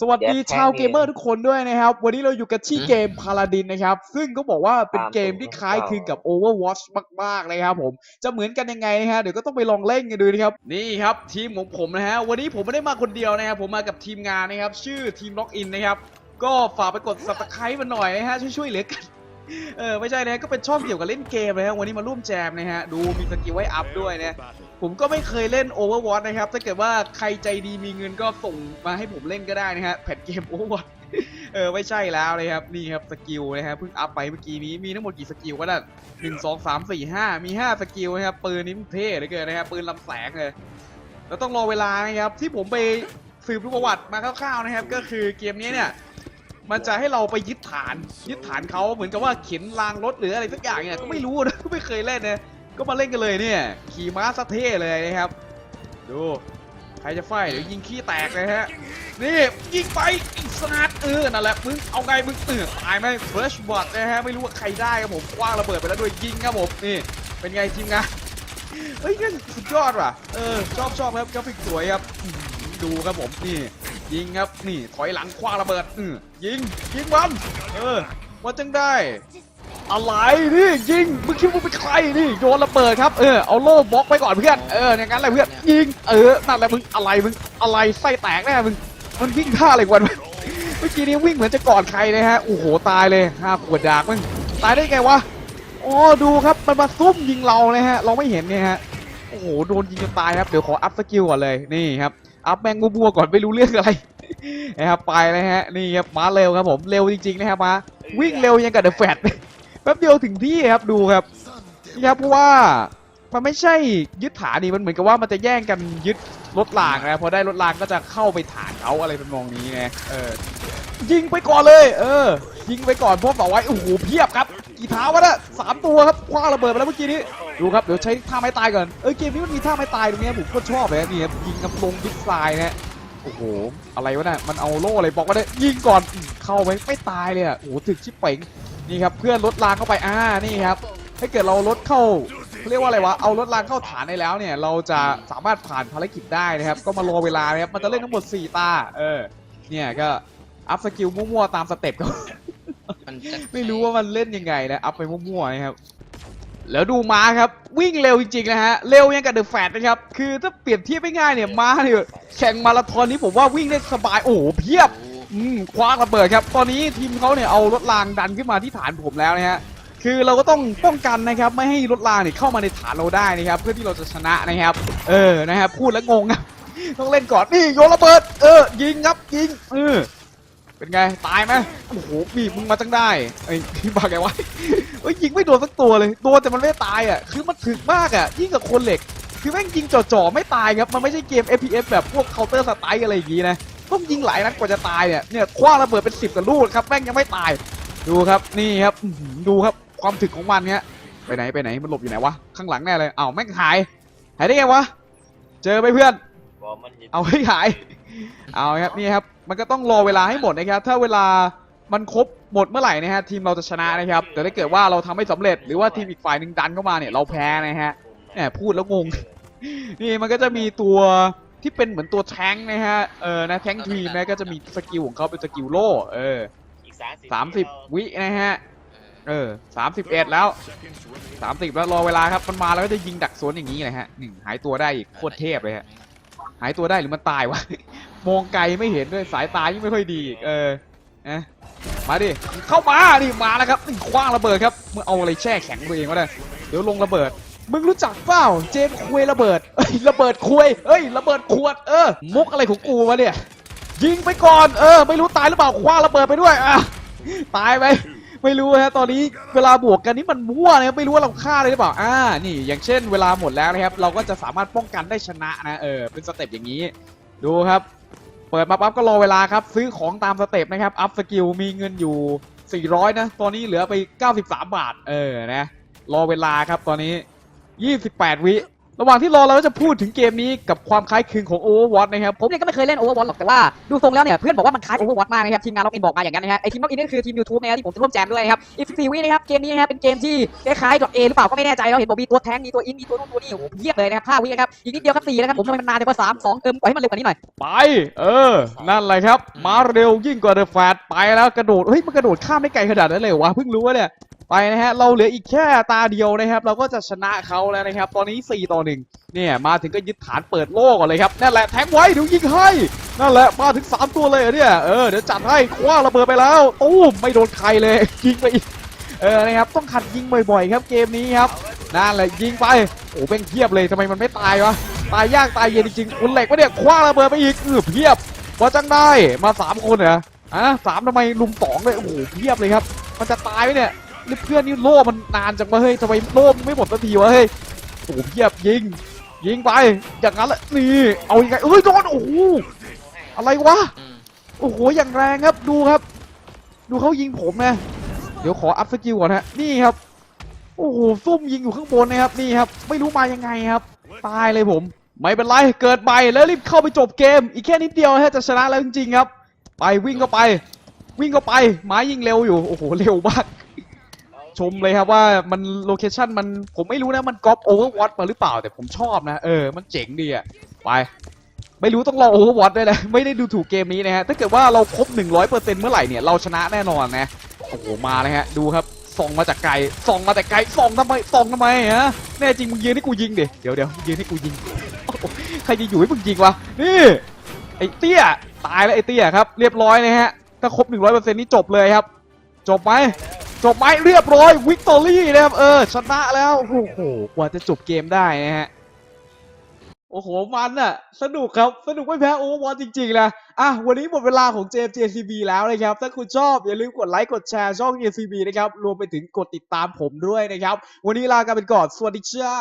สวัสดีชาวเกมเมอร์ทุกคนด้วยนะครับ วันนี้เราอยู่กันที่เกมพาลาดินนะครับ ซึ่งก็บอกว่าเป็นเกมที่คล้ายคลึงกับ Overwatch มากๆเลยครับผมจะเหมือนกันยังไงนะฮะเดี๋ยวก็ต้องไปลองเล่นกันดูนะครับนี่ครับทีมของผมนะฮะวันนี้ผมไม่ได้มาคนเดียวนะครับผมมากับทีมงานนะครับ ชื่อทีมล็อกอินนะครับก็ฝากไปกด subscribe มาหน่อยนะฮะช่วยๆเหลือกันเออไม่ใช่นะก็เป็นช่องเกี่ยวกับเล่นเกมนะฮะวันนี้มาร่วมแจมนะฮะดูมีสกิลไว้อัพด้วยนะ ผมก็ไม่เคยเล่น Overwatch นะครับ ถ้าเกิดว่าใครใจดีมีเงินก็ส่งมาให้ผมเล่นก็ได้นะฮะแผ่นเกม Overwatch เออไม่ใช่แล้วเลยครับ นี่ครับสกิลนะฮะเพิ่งอัพไปเมื่อกี้นี้มีทั้งหมดกี่สกิลก็ได้หนึ่งสองสามสี่ห้ามีห้าสกิลนะครับ ปืนนี้มเท่เหลือเกินนะครับปืนลำแสงเลยแล้วต้องรอเวลานะครับ ที่ผมไปสืบประวัติมาคร่าวๆนะครับ ก็คือเกมนี้เนี่ยมันจะให้เราไปยึดฐานยึดฐานเขาเหมือนกับว่าเข็นรางรถหรืออะไรสักอย่างเนี่ยก็ไม่รู้นะไม่เคยเล่นนะ ก็มาเล่นกันเลยเนี่ย ขี่ม้าสะเท่เลยนะครับ ดู ใครจะไฟเดี๋ยวยิงขี้แตกเลยฮะ นี่ยิงไปอีกสนัดเออ นั่นแหละมึงเอาไงมึงเออตายไหมเฟิร์สบอทนะฮะ ไม่รู้ว่าใครได้ครับผมคว้างระเบิดไปแล้วด้วยยิงครับผมนี่ เป็นไงทีมงานเฮ้ยนี่สุดยอดว่ะ เออ ชอบชอบครับกราฟิกสวยครับ ดูครับผมนี่ยิงครับนี่ถอยหลังคว้างระเบิดอือยิงยิงมันเออว่าจังได้ อะไรนี่ยิงมึงคิดว่าเป็นใครนี่โยนระเบิดครับเออเอาโล่บล็อกไปก่อนเพื่อนเอออย่างนั้นแหละเพื่อนยิงเออนั่นแหละมึงอะไรมึงอะไรไส้แตกแน่มึงมันวิ่งท่าอะไรกันเมื่อกี้นี้วิ่งเหมือนจะกอดใครเลยฮะโอ้โหตายเลยห้าขวดดากมึงตายได้ไงวะอ๋อดูครับมันมาซุ่มยิงเราเลยฮะเราไม่เห็นเนี่ยฮะโอ้โหโดนยิงจนตายครับเดี๋ยวขออัพสกิลก่อนเลยนี่ครับอัพแมงมัวก่อนไม่รู้เรื่องอะไรนะครับไปเลยฮะนี่ครับมาเร็วครับผมเร็วจริงๆนะครับมาวิ่งเร็วยังกับเดอะแฟต แป๊บเดียวถึงที่ครับดูครับนี่ครับเพราะว่ามันไม่ใช่ยึดฐานนี่มันเหมือนกับว่ามันจะแย่งกันยึดรถรางนะพอได้รถรางก็จะเข้าไปฐานเขาอะไรเป็นมองนี้ไงเออยิงไปก่อนเลย เออ ยิงไปก่อนพราะบอกไว้โอ้โหเพียบครับกี่เท้าวะเนี่ยสามตัวครับคว้าระเบิดไปแล้วเมื่อกี้นี้ดูครับเดี๋ยวใช้ท่าไม้ตายก่อนเออเกมนี้มันมีท่าไม้ตายตรงนี้ผมก็ชอบเลยนี่ยิงกำลงยึดทรายนะโอ้โหอะไรวะเนี่ยมันเอาโล่อะไรบอกว่าได้ยิงก่อนเข้าไปไม่ตายเลยอะโอ้โหถึกชิบเป่ง นี่ครับเพื่อนรถรางเข้าไปอ่านี่ครับถ้าเกิดเรารถเข้าเขาเรียกว่าอะไรวะเอารถรางเข้าฐานได้แล้วเนี่ย เราจะสามารถผ่านภารกิจได้นะครับ ก็มารอเวลานะครับมันจะเล่นทั้งหมด 4 ตา เออ เนี่ยก็อัพสกิลมั่วๆตามสเต็ปก็มันจะไม่รู้ว่ามันเล่นยังไงนะอัพไปมั่วๆนะครับแล้วดูม้าครับวิ่งเร็วจริงๆนะฮะเร็วยังกับเดอะแฟตนะครับคือถ้าเปรียบเทียบไม่ง่ายเนี่ยม้าเนี่ยแข่งมาราธอนนี้ผมว่าวิ่งได้สบายโอ้โหเพียบ อืมคว้าระเบิดครับ ตอนนี้ทีมเขาเนี่ยเอารถรางดันขึ้นมาที่ฐานผมแล้วนะฮะคือเราก็ต้องป้องกันนะครับ ไม่ให้รถรางเนี่ยเข้ามาในฐานเราได้นะครับ เพื่อที่เราจะชนะนะครับ เออนะครับพูดแล้วงงครับต้องเล่นก่อนนี่โยนระเบิด เออ ยิงครับยิงเออเป็นไง ตายไหมโอ้โหบีมึงมาจังได้ไอ้พี่บ้าไงวะเอ้ยยิงไม่โดนสักตัวเลยโดนแต่มันไม่ตายอะคือมันถึกมากอะยิ่งกับคนเหล็ก คือแม่งยิงจ่อๆไม่ตายครับ มันไม่ใช่เกม FPS แบบพวก Counter Strike อะไรอย่างงี้นะ ต้องยิงหลายนัดกว่าจะตายเนี่ยเนี่ยคว้างระเบิดเป็นสิบกับลูกครับแม่งยังไม่ตาย ดูครับนี่ครับอื้อหือดูครับความถึกของมันเนี่ยไปไหนไปไหนมันหลบอยู่ไหนวะข้างหลังแน่เลยอ้าวแม่งหายหายได้ไงวะเจอไหมเพื่อนเอาให้หายเอาครับนี่ครับมันก็ต้องรอเวลาให้หมดนะครับ ถ้าเวลามันครบหมดเมื่อไหร่นะฮะทีมเราจะชนะนะครับ แต่ถ้าเกิดว่าเราทำไม่สำเร็จ หรือว่าทีมอีกฝ่ายหนึ่งดันเข้ามาเนี่ยเราแพ้นะฮะแหมพูดแล้วงงนี่มันก็จะมีตัว ที่เป็นเหมือนตัวแท้งค์นะฮะ เออนะแท้งค์ทีมนะก็จะมีสกิลของเขาเป็นสกิลโล่ เออสามสิบวินะฮะ เออสามสิบเอ็ดแล้วสามสิบแล้วรอเวลาครับ มันมาแล้วก็จะยิงดักสวนอย่างนี้เลยฮะหนึ่งหายตัวได้อีกโคตรเทพเลยฮะ หายตัวได้หรือมันตายวะ มองไกลไม่เห็นด้วยสายตายิ่งไม่ค่อยดีอีกเออนะมาดิ เข้ามาดิ มาแล้วครับนี่คว้างระเบิดครับมึงเอาอะไรแช่แข็งตัวเองวะเนี่ยเดี๋ยวลงระเบิด มึงรู้จักเปล่า เจมคุยระเบิดเอ้ยระเบิดคุยเอ้ยระเบิดขวดเออ มุกอะไรของกูวะเนี่ย ยิงไปก่อนเออ ไม่รู้ตายหรือเปล่าคว้าระเบิดไปด้วยอะตายไปไม่รู้ฮะตอนนี้เวลาบวกกันนี่มันมั่วนะครับไม่รู้ว่าเราฆ่าเลยหรือเปล่าอ่านี่ อย่างเช่น เวลาหมดแล้วนะครับ เราก็จะสามารถป้องกันได้ชนะนะเออเป็นสเต็ปอย่างนี้ ดูครับ เปิดมาปั๊บก็รอเวลาครับ ซื้อของตามสเต็ปนะครับอัพสกิลมีเงินอยู่ 400 นะ ตอนนี้เหลือไป 93 บาท เออนะรอเวลาครับตอนนี้ 28 วิ ระหว่างที่รอเราก็จะพูดถึงเกมนี้กับความคล้ายคลึงของ Overwatch นะครับผมเนี่ยก็ไม่เคยเล่น Overwatch หรอกแต่ว่าดูทรงแล้วเนี่ยเพื่อนบอกว่ามันคล้าย Overwatch มากนะครับทีมงานล็อกอินบอกมาอย่างนั้นนะฮะไอทีมล็อกอินนี่ก็คือทีม YouTube นะครับที่ผมจะร่วมแจมด้วยนะครับอีก14วินะครับเกมนี้นะครับเป็นเกมที่คล้ายๆ .A หรือเปล่าก็ไม่แน่ใจเราเห็นบอกมีตัวแทงมีตัวอินมีตัวนู่นตัวนี่โอ้โหเยียบเลยนะครับ5วินะครับอีกนิดเดียวครับ4นะครับผมทำไมมันนานจังว่า3 2เติมปล่อยให้มันเร็วกว่านี้หน่อย ไป เออ นั่นแหละครับ มาเร็วยิ่งกว่าเดอะแฟตไปแล้วกระโดด เฮ้ย มันกระโดดข้ามได้ไกลขนาดนั้นเลยเหรอวะเพิ่งรู้ว่าเนี่ย ไปนะฮะเราเหลืออีกแค่ตาเดียวนะครับ เราก็จะชนะเขาแล้วนะครับ ตอนนี้4ต่อ1เนี่ยมาถึงก็ยึดฐานเปิดโลกก่อนเลยครับนั่นแหละแทงไว้เดี๋ยวยิงให้นั่นแหละมาถึง 3 ตัวเลยเอเนี่ยเออเดี๋ยวจัดให้คว้าระเบิดไปแล้วตู้มไม่โดนใครเลยยิงไปอีกเออนะครับต้องขัดยิงบ่อยๆ ครับเกมนี้ครับนั่นแหละยิงไปโอ้เป็นเพียบเลยทำไมมันไม่ตายวะตายยากตายเย็นจริงๆคุณเหล็กวะเนี่ยคว้าระเบิดไปอีกเออเพียบว่าจังได้มาสามคนเหรออะสามทำไมลุมสองเลยโอ้โหเพียบเลยครับ มันจะตายไหมเนี่ย นี่เพื่อนนี่โล่มันนานจังวะเฮ้ยทำไมโล่มไม่หมดสักทีวะเฮ้ยโอ้โหเพียบยิง ยิงไป อย่างนั้นแหละนี่ เอายังไงเอ้ยโดนโอ้โหอะไรวะ โอ้โห อย่างแรงครับ ดูครับ ดูเขายิงผมนะ เดี๋ยวขออัพสกิลก่อนฮะ นี่ครับ โอ้โห ซุ่มยิงอยู่ข้างบนนะครับ นี่ครับ ไม่รู้มายังไงครับ ตายเลยผม ไม่เป็นไร เกิดใหม่แล้วรีบเข้าไปจบเกม อีกแค่นิดเดียวฮะ จะชนะแล้วจริงๆครับ ไปวิ่งเข้าไป วิ่งเข้าไป ไม้ยิงเร็วอยู่ โอ้โห เร็วมาก ชมเลยครับว่ามันโลเคชั่นมันผมไม่รู้นะมันก๊อปโอเวอร์วอตมาหรือเปล่าแต่ผมชอบนะเออมันเจ๋งดีอะไป ไม่รู้ต้องรอโอเวอร์วอตด้วยนะไม่ได้ดูถูกเกมนี้นะฮะถ้าเกิดว่าเราครบ 100%เมื่อไหร่เนี่ยเราชนะแน่นอนนะโอ้โหมาเลยฮะดูครับส่องมาจากไกลส่องมาแต่ไกลส่องทำไมส่องทำไมฮะแน่จริงมึงยืนให้กูยิงดิเดี๋ยวเดี๋ยวยืนให้กูยิงใครจะอยู่ให้มึงยิงวะนี่ไอ้เตี้ยตายแล้วไอ้เตี้ยครับเรียบร้อยนะฮะถ้าครบ100%นี่จบเลยครับ จบไหม จบไหมเรียบร้อยวิกตอรี่นะครับเออชนะแล้วโอ้โหกว่าจะจบเกมได้นะฮะโอ้โหมันอะสนุกครับ สนุกไม่แพ้โอเวอร์วอจริงๆนะอะวันนี้หมดเวลาของเจม JCB แล้วนะครับ ถ้าคุณชอบอย่าลืมกดไลค์กดแชร์ช่อง JCB นะครับ รวมไปถึงกดติดตามผมด้วยนะครับ วันนี้ลากันไปก่อน สวัสดีจ้า